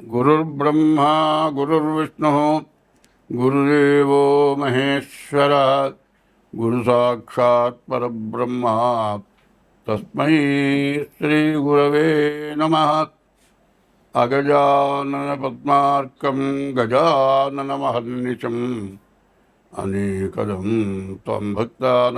गुरुर्ब्रह्मा, गुरुर्विष्णुः, गुरुदेवो महेश्वरः, गुरुसाक्षात् परब्रह्मा। नम अगजानन नमः। गजानन गजाननमहर्निशम्। अनेकदम तम भक्ता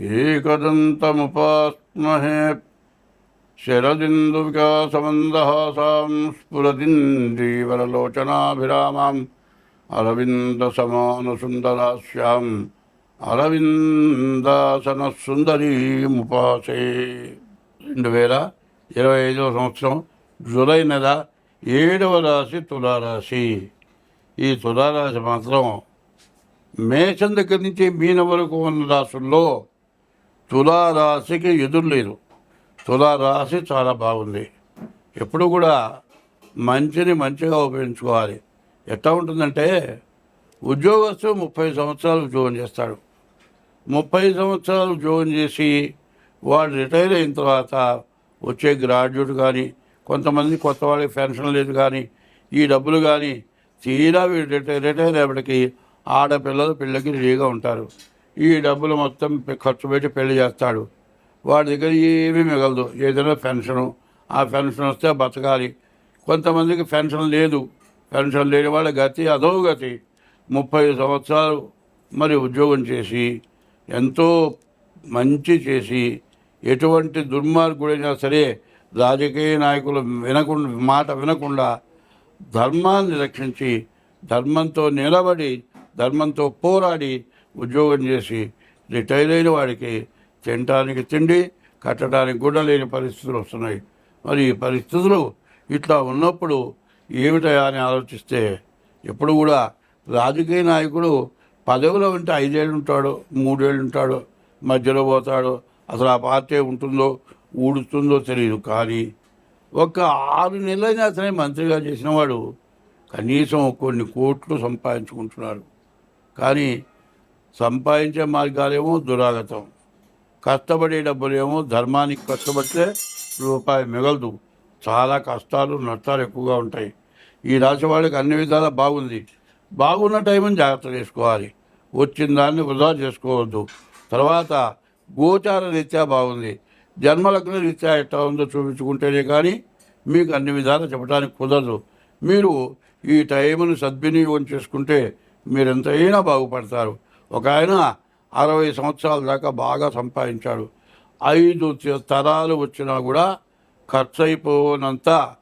एकदन्तमुपास्महे శరదిందు భక్తానాం ఏకదంతముపాస్మహే శరదిందువికాసమందహాసాం స్ఫురదిందీవరలోచనాభిరామాం అరవిందసమానసుందరాస్యాం అరవిందాసన సుందరీముపాసే రెండు వేల ఇరవై ఐదవ సంవత్సరం జూలై నెల ఏడవ రాశి తులారాశి. ఈ తులారాశి మాత్రం మేషం దగ్గర నుంచి మీన వరకు ఉన్న రాసుల్లో తులారాశికి ఎదురు లేదు తులారాశి చాలా బాగుంది. ఎప్పుడు కూడా మంచిని మంచిగా ఉపయోగించుకోవాలి. ఎట్లా ఉంటుందంటే ఉద్యోగస్తు ముప్పై సంవత్సరాలు ఉద్యోగం చేస్తాడు. ముప్పై సంవత్సరాలు ఉద్యోగం చేసి వాడు రిటైర్ అయిన తర్వాత వచ్చే గ్రాడ్యుయేట్ కానీ కొంతమంది కొత్త వాళ్ళకి పెన్షన్ లేదు కానీ ఈ డబ్బులు కానీ తీరా వీడు రిటైర్ రిటైర్ అయ్యేపటికి ఆడపిల్లలు పెళ్ళికి రెడీగా ఉంటారు. ఈ డబ్బులు మొత్తం ఖర్చు పెట్టి పెళ్ళి చేస్తాడు. వాడి దగ్గర ఏమీ మిగలదు. ఏదైనా పెన్షను. ఆ పెన్షన్ వస్తే బతకాలి. కొంతమందికి పెన్షన్ లేదు. పెన్షన్ లేని వాళ్ళ గతి అదో గతి. ముప్పై సంవత్సరాలు మరి ఉద్యోగం చేసి ఎంతో మంచి చేసి ఎటువంటి దుర్మార్గుడైనా సరే రాజకీయ నాయకులు వినకుండా మాట వినకుండా ధర్మాన్ని రక్షించి ధర్మంతో నిలబడి ధర్మంతో పోరాడి ఉద్యోగం చేసి రిటైర్ అయిన వాడికి తినడానికి తిండి కట్టడానికి కూడా లేని పరిస్థితులు వస్తున్నాయి. మరి ఈ పరిస్థితులు ఇట్లా ఉన్నప్పుడు ఏమిటయా అని ఆలోచిస్తే ఎప్పుడు కూడా రాజకీయ నాయకుడు పదవిలో ఉంటే ఐదేళ్ళు ఉంటాడు మూడేళ్ళు ఉంటాడు మధ్యలో పోతాడు అసలు ఆ పార్టీ ఉంటుందో ఊడుతుందో తెలియదు కానీ ఒక ఆరు నెలలైనా అతనే మంత్రిగా చేసిన వాడు కనీసం కొన్ని కోట్లు సంపాదించుకుంటున్నారు కానీ సంపాదించే మార్గాలేమో దురాగతం. కష్టపడే డబ్బులేమో ధర్మానికి కష్టపడితే రూపాయి మిగలదు. చాలా కష్టాలు నష్టాలు ఎక్కువగా ఉంటాయి. ఈ రాశి వాళ్ళకి అన్ని విధాలా బాగుంది. బాగున్న టైంని జాగ్రత్త చేసుకోవాలి. వచ్చిన దాన్ని వృధా చేసుకోవద్దు. తర్వాత గోచార రీత్యా బాగుంది. జన్మలగ్న రీత్యా ఎట్లా ఉందో చూపించుకుంటేనే కానీ మీకు అన్ని విధాలు చెప్పడానికి కుదరదు. మీరు ఈ టైంను సద్వినియోగం చేసుకుంటే మీరు ఎంతైనా బాగుపడతారు. ఒక ఆయన అరవై సంవత్సరాల దాకా బాగా సంపాదించాడు. ఐదు తరాలు వచ్చినా కూడా ఖర్చు అయిపోనంత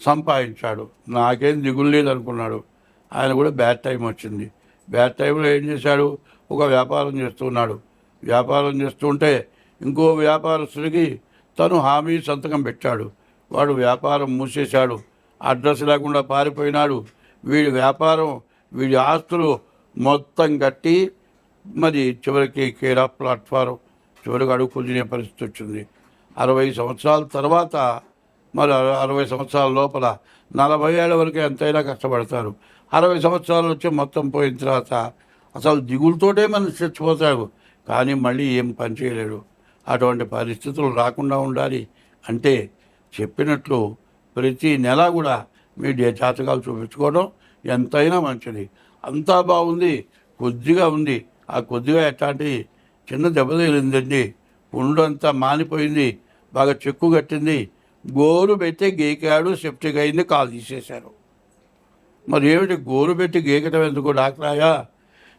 సంపాదించాడు. నాకేం దిగులు లేదనుకున్నాడు. ఆయన కూడా బ్యాడ్ టైం వచ్చింది. బ్యాడ్ టైంలో ఏం చేశాడు? ఒక వ్యాపారం చేస్తున్నాడు. వ్యాపారం చేస్తుంటే ఇంకో వ్యాపారస్తుడికి తను హామీ సంతకం పెట్టాడు. వాడు వ్యాపారం మూసేశాడు. అడ్రస్ లేకుండా పారిపోయినాడు. వీడి వ్యాపారం వీడి ఆస్తులు మొత్తం కట్టి మరి చివరికి కేరా ప్లాట్ఫారం చివరికి అడుగు తినే పరిస్థితి వచ్చింది. అరవై సంవత్సరాల తర్వాత మరి అరవై సంవత్సరాల లోపల నలభై ఏళ్ళ వరకు ఎంతైనా కష్టపడతారు. అరవై సంవత్సరాలు వచ్చి మొత్తం పోయిన తర్వాత అసలు దిగులతోటే మనం చచ్చిపోతాడు కానీ మళ్ళీ ఏం పని చేయలేడు అటువంటి పరిస్థితులు రాకుండా ఉండాలి అంటే చెప్పినట్లు ప్రతి నెల కూడా మీ జాతకాలు చూపించుకోవడం ఎంతైనా మంచిది. అంతా బాగుంది కొద్దిగా ఉంది. ఆ కొద్దిగా ఎట్లాంటి చిన్న దెబ్బ తగిలిందండి. ఉండంతా మానిపోయింది. బాగా చెక్కు కట్టింది. గోరు పెట్టి గీకాడు సెప్టిక్ అయింది కాలు తీసేశారు. మరి ఏమిటి గోరు పెట్టి గీకటం ఎందుకు డాక్టరాయా?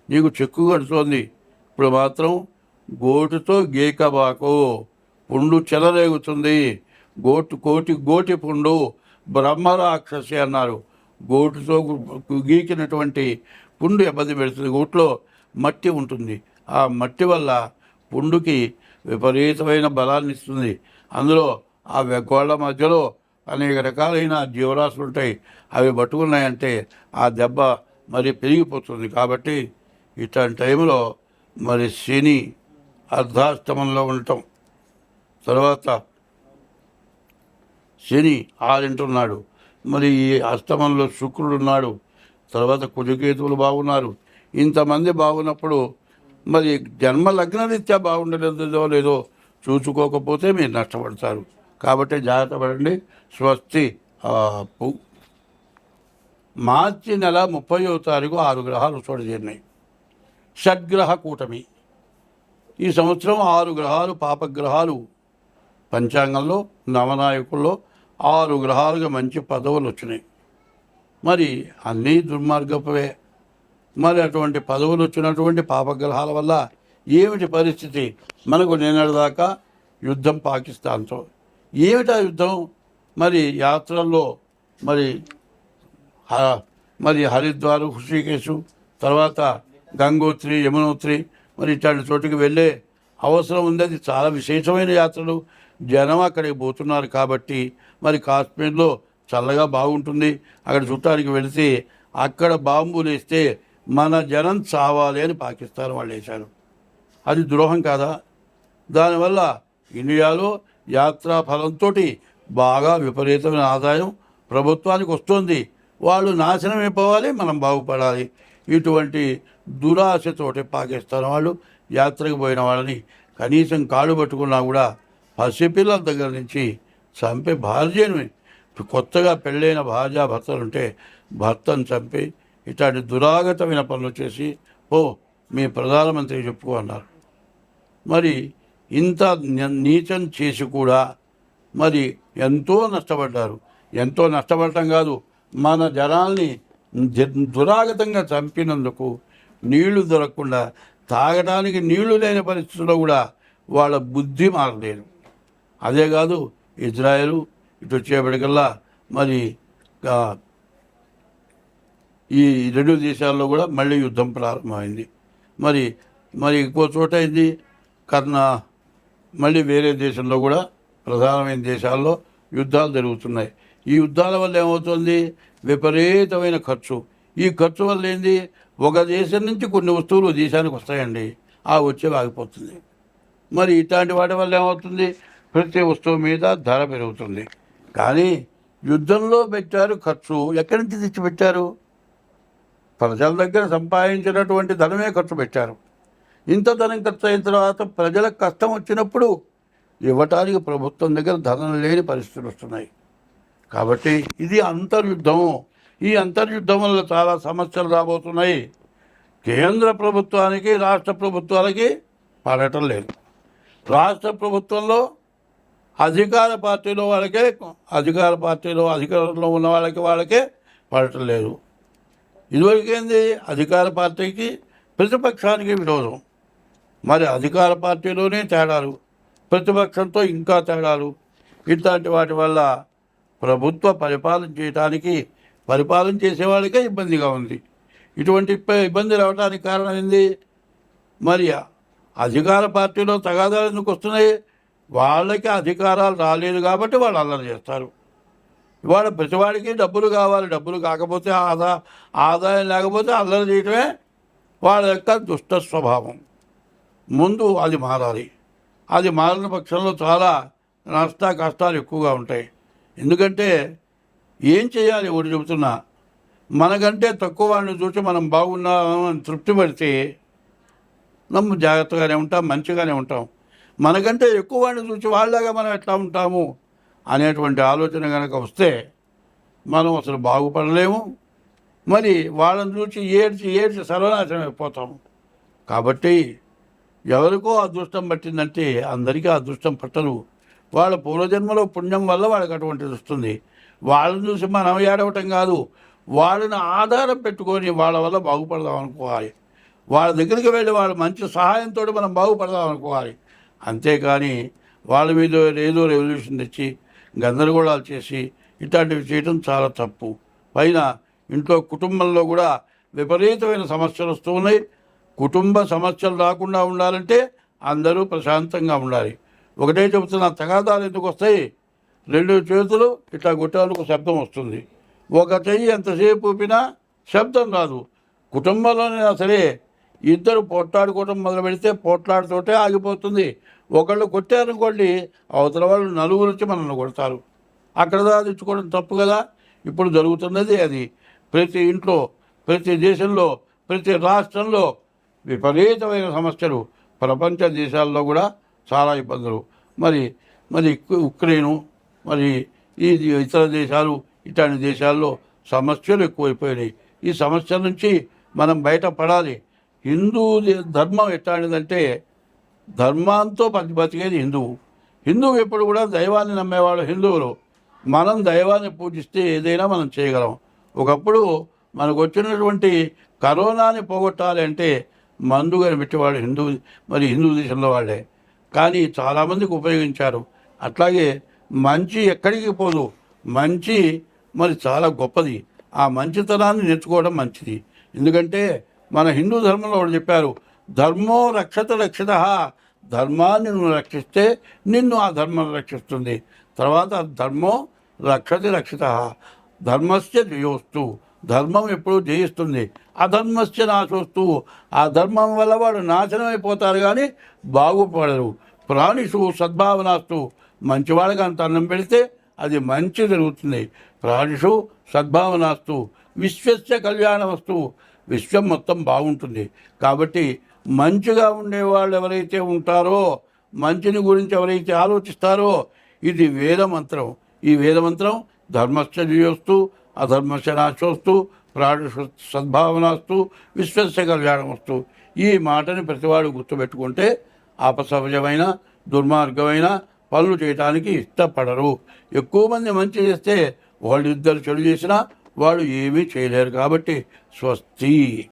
నీకు చెక్కు కడుతోంది. ఇప్పుడు మాత్రం గోటుతో గీకబాకు. పుండు చెలరేగుతుంది. గోటు కోటి గోటి పుండు బ్రహ్మరాక్షసి అన్నారు. గోటుతో గీకినటువంటి పుండు ఇబ్బంది పెడుతుంది. గోట్లో మట్టి ఉంటుంది. ఆ మట్టి వల్ల పుండుకి విపరీతమైన బలాన్ని ఇస్తుంది. అందులో ఆ గోళ్ళ మధ్యలో అనేక రకాలైన జీవరాశులు ఉంటాయి. అవి పట్టుకున్నాయంటే ఆ దెబ్బ మరి పెరిగిపోతుంది. కాబట్టి ఇట్లాంటి టైంలో మరి శని అర్ధాష్టమంలో ఉండటం. తర్వాత శని ఆరింటున్నాడు మరి ఈ అష్టమంలో శుక్రుడు ఉన్నాడు. తర్వాత కుజకేతువులు బాగున్నారు. ఇంతమంది బాగున్నప్పుడు మరి జన్మ లగ్నరీత్యా బాగుండలేదో లేదో చూసుకోకపోతే మీరు నష్టపడతారు. కాబట్టి జాగ్రత్త పడండి. స్వస్తి. మార్చి నెల ముప్పయో తారీఖు ఆరు గ్రహాలు చూడజేరినాయి షడ్గ్రహ కూటమి. ఈ సంవత్సరం ఆరు గ్రహాలు పాపగ్రహాలు. పంచాంగంలో నవనాయకుల్లో ఆరు గ్రహాలుగా మంచి పదవులు వచ్చినాయి మరి అన్నీ దుర్మార్గపవే. మరి అటువంటి పదవులు వచ్చినటువంటి పాపగ్రహాల వల్ల ఏమిటి పరిస్థితి? మనకు నిన్నటిదాకా యుద్ధం పాకిస్తాన్తో. ఏమిటా యుద్ధం? మరి యాత్రల్లో మరి మరి హరిద్వార్ హృషికేశు తర్వాత గంగోత్రి యమునోత్రి మరి ఇట్లాంటి చోటుకి వెళ్ళే అవసరం ఉంది. అది చాలా విశేషమైన యాత్రలు. జనం అక్కడికి పోతున్నారు కాబట్టి మరి కాశ్మీర్లో చల్లగా బాగుంటుంది. అక్కడ చుట్టానికి వెళితే అక్కడ బాంబులు వేస్తే మన జనం చావాలి అని పాకిస్తాన్ వాళ్ళు వేశారు. అది ద్రోహం కాదా? దానివల్ల ఇండియాలో యాత్రా ఫలంతో బాగా విపరీతమైన ఆదాయం ప్రభుత్వానికి వస్తుంది. వాళ్ళు నాశనం అయిపోవాలి మనం బాగుపడాలి. ఇటువంటి దురాశతోటి పాకిస్తాన్ వాళ్ళు యాత్రకు పోయిన వాళ్ళని కనీసం కాళ్ళు పట్టుకున్నా కూడా పసిపిల్లల దగ్గర నుంచి చంపే భార్యను కొత్తగా పెళ్ళైన భార్యాభర్తలుంటే భర్తలు ఉంటే భర్తను చంపి ఇట్లాంటి దురాగతమైన పనులు చేసి ఓ మీ ప్రధానమంత్రి చెప్పుకో అన్నారు. మరి ఇంత నీచం చేసి కూడా మరి ఎంతో నష్టపడ్డారు. ఎంతో నష్టపడటం కాదు మన జనాల్ని జ- దురాగతంగా చంపినందుకు నీళ్ళు దొరకకుండా తాగడానికి నీళ్ళు లేని పరిస్థితుల్లో కూడా వాళ్ళ బుద్ధి మారలేదు. అదే కాదు ఇజ్రాయెల్ ఇటు వచ్చేప్పటికల్లా మరి ఈ రెండు దేశాల్లో కూడా మళ్ళీ యుద్ధం ప్రారంభమైంది. మరి మరి ఇంకో చోట అయింది కర్ణ మళ్ళీ వేరే దేశంలో కూడా ప్రధానమైన దేశాల్లో యుద్ధాలు జరుగుతున్నాయి. ఈ యుద్ధాల వల్ల ఏమవుతుంది? విపరీతమైన ఖర్చు. ఈ ఖర్చు వల్ల ఏంది? ఒక దేశం నుంచి కొన్ని వస్తువులు దేశానికి వస్తాయండి. ఆ వచ్చే ఆగిపోతుంది. మరి ఇట్లాంటి వాటి వల్ల ఏమవుతుంది? ప్రతి వస్తువు మీద ధర పెరుగుతుంది. కానీ యుద్ధంలో పెట్టారు ఖర్చు. ఎక్కడి నుంచి తెచ్చి పెట్టారు ప్రజల దగ్గర సంపాదించినటువంటి ధనమే ఖర్చు పెట్టారు. ఇంత ధనం ఖర్చు అయిన తర్వాత ప్రజలకు కష్టం వచ్చినప్పుడు ఇవ్వటానికి ప్రభుత్వం దగ్గర ధనం లేని పరిస్థితులు వస్తున్నాయి. కాబట్టి ఇది అంతర్యుద్ధము. ఈ అంతర్యుద్ధం వల్ల చాలా సమస్యలు రాబోతున్నాయి. కేంద్ర ప్రభుత్వానికి రాష్ట్ర ప్రభుత్వాలకి పడటం లేదు. రాష్ట్ర ప్రభుత్వంలో అధికార పార్టీలో వాళ్ళకే అధికార పార్టీలో అధికారంలో ఉన్న వాళ్ళకి వాళ్ళకే పడటం లేదు. ఇదివరకేంది అధికార పార్టీకి ప్రతిపక్షానికి విరోధం. మరి అధికార పార్టీలోనే తేడాలు ప్రతిపక్షంతో ఇంకా తేడాలు. ఇట్లాంటి వాటి వల్ల ప్రభుత్వ పరిపాలన చేయడానికి పరిపాలన చేసేవాళ్ళకే ఇబ్బందిగా ఉంది. ఇటువంటి ఇబ్బంది రావడానికి కారణం ఏంది? మరి అధికార పార్టీలో తగాదాలు ఎందుకు వస్తున్నాయి? వాళ్ళకి అధికారాలు రాలేదు కాబట్టి వాళ్ళు అల్లరి చేస్తారు. ఇవాళ ప్రతివాడికి డబ్బులు కావాలి. డబ్బులు కాకపోతే ఆదా ఆదాయం లేకపోతే అల్లరి చేయటమే వాళ్ళ యొక్క దుష్ట స్వభావం. ముందు అది మారాలి. అది మారిన పక్షంలో చాలా నష్ట కష్టాలు ఎక్కువగా ఉంటాయి. ఎందుకంటే ఏం చేయాలి? ఒకటి చెబుతున్నా. మనకంటే తక్కువ వాడిని చూసి మనం బాగున్నామని తృప్తి పడితే నమ్ము జాగ్రత్తగానే ఉంటాం మంచిగానే ఉంటాం. మనకంటే ఎక్కువ వాడిని చూసి వాళ్ళలాగా మనం ఎట్లా ఉంటాము? అనేటువంటి ఆలోచన కనుక వస్తే మనం అసలు బాగుపడలేము. మరి వాళ్ళని చూసి ఏడ్చి ఏడ్చి సర్వనాశనం అయిపోతాము కాబట్టి ఎవరికో అదృష్టం పట్టిందంటే అందరికీ అదృష్టం పట్టదు. వాళ్ళ పూర్వజన్మలో పుణ్యం వల్ల వాళ్ళకి అటువంటిది వస్తుంది. వాళ్ళని చూసి మనం ఏడవటం కాదు. వాళ్ళని ఆధారం పెట్టుకొని వాళ్ళ వల్ల బాగుపడదాం అనుకోవాలి. వాళ్ళ దగ్గరికి వెళ్ళి వాళ్ళ మంచి సహాయంతో మనం బాగుపడదాం అనుకోవాలి. అంతేకాని వాళ్ళ మీద ఏదో రెవల్యూషన్ తెచ్చి గందరగోళాలు చేసి ఇట్లాంటివి చేయడం చాలా తప్పు. పైన ఇంట్లో కుటుంబంలో కూడా విపరీతమైన సమస్యలు వస్తూ ఉన్నాయి. కుటుంబ సమస్యలు రాకుండా ఉండాలంటే అందరూ ప్రశాంతంగా ఉండాలి. ఒకటే చెబుతున్నా తగాదాలు ఎందుకు వస్తాయి? రెండు చేతులు ఇట్లా కొట్టాలకు శబ్దం వస్తుంది. ఒక చెయ్యి ఎంతసేపు ఊపినా శబ్దం రాదు. కుటుంబంలోనైనా సరే ఇద్దరు పోట్లాడుకోవడం మొదలు పెడితే పోట్లాడుతోటే ఆగిపోతుంది. ఒకళ్ళు కొట్టారనుకోండి అవతల వాళ్ళు నలుగురు వచ్చి మనల్ని కొడతారు. అక్కడ సాధించుకోవడం తప్పు కదా? ఇప్పుడు జరుగుతున్నది అది. ప్రతి ఇంట్లో ప్రతి దేశంలో ప్రతి రాష్ట్రంలో విపరీతమైన సమస్యలు. ప్రపంచ దేశాల్లో కూడా చాలా ఇబ్బందులు. మరి మరి ఉక్రెయిను మరి ఈ ఇతర దేశాలు ఇట్లాంటి దేశాల్లో సమస్యలు ఎక్కువైపోయినాయి. ఈ సమస్య నుంచి మనం బయటపడాలి. హిందూ ధర్మం ఎట్లాంటిదంటే ధర్మాంతో బతి బతికేది హిందువు. హిందువు ఎప్పుడు కూడా దైవాన్ని నమ్మేవాడు హిందువులు. మనం దైవాన్ని పూజిస్తే ఏదైనా మనం చేయగలం. ఒకప్పుడు మనకు వచ్చినటువంటి కరోనాని పోగొట్టాలి అంటే మందు కనిపెట్టేవాడు హిందూ మరి హిందూ దేశంలో వాళ్ళే. కానీ చాలామందికి ఉపయోగించారు. అట్లాగే మంచి ఎక్కడికి పోదు. మంచి మరి చాలా గొప్పది. ఆ మంచితనాన్ని నేర్చుకోవడం మంచిది. ఎందుకంటే మన హిందూ ధర్మంలో వాడు చెప్పారు ధర్మో రక్షత రక్షిత ధర్మాన్ని నువ్వు రక్షిస్తే నిన్ను ఆ ధర్మం రక్షిస్తుంది. తర్వాత ధర్మో రక్షతి రక్షిత ధర్మస్య జయోస్తు ధర్మం ఎప్పుడు జయిస్తుంది అధర్మస్య నాశోస్తు. ఆ ధర్మం వల్ల వాడు నాశనం అయిపోతారు కానీ బాగుపడరు ప్రాణిషు సద్భావనాస్తు. మంచివాడికి అంత అన్నం పెడితే అది మంచి జరుగుతుంది ప్రాణిషు సద్భావనాస్తు. విశ్వస్య కళ్యాణమస్తు. విశ్వం మొత్తం బాగుంటుంది. కాబట్టి మంచిగా ఉండేవాళ్ళు ఎవరైతే ఉంటారో మంచిని గురించి ఎవరైతే ఆలోచిస్తారో ఇది వేదమంత్రం ఈ వేదమంత్రం ధర్మశ్చర్యోస్తు ధర్మస్య జీవస్తు నాశోస్తు ప్రాణు సద్భావనాస్తు విశ్వస్య కళ్యాణమస్తు ఈ మాటని ప్రతివాడు గుర్తుపెట్టుకుంటే ఆపసహజమైన దుర్మార్గమైన పనులు చేయడానికి ఇష్టపడరు. ఎక్కువ మంది మంచి చేస్తే వాళ్ళు ఇద్దరు చెడు చేసినా వాళ్ళు ఏమీ చేయలేరు కాబట్టి స్వస్తి.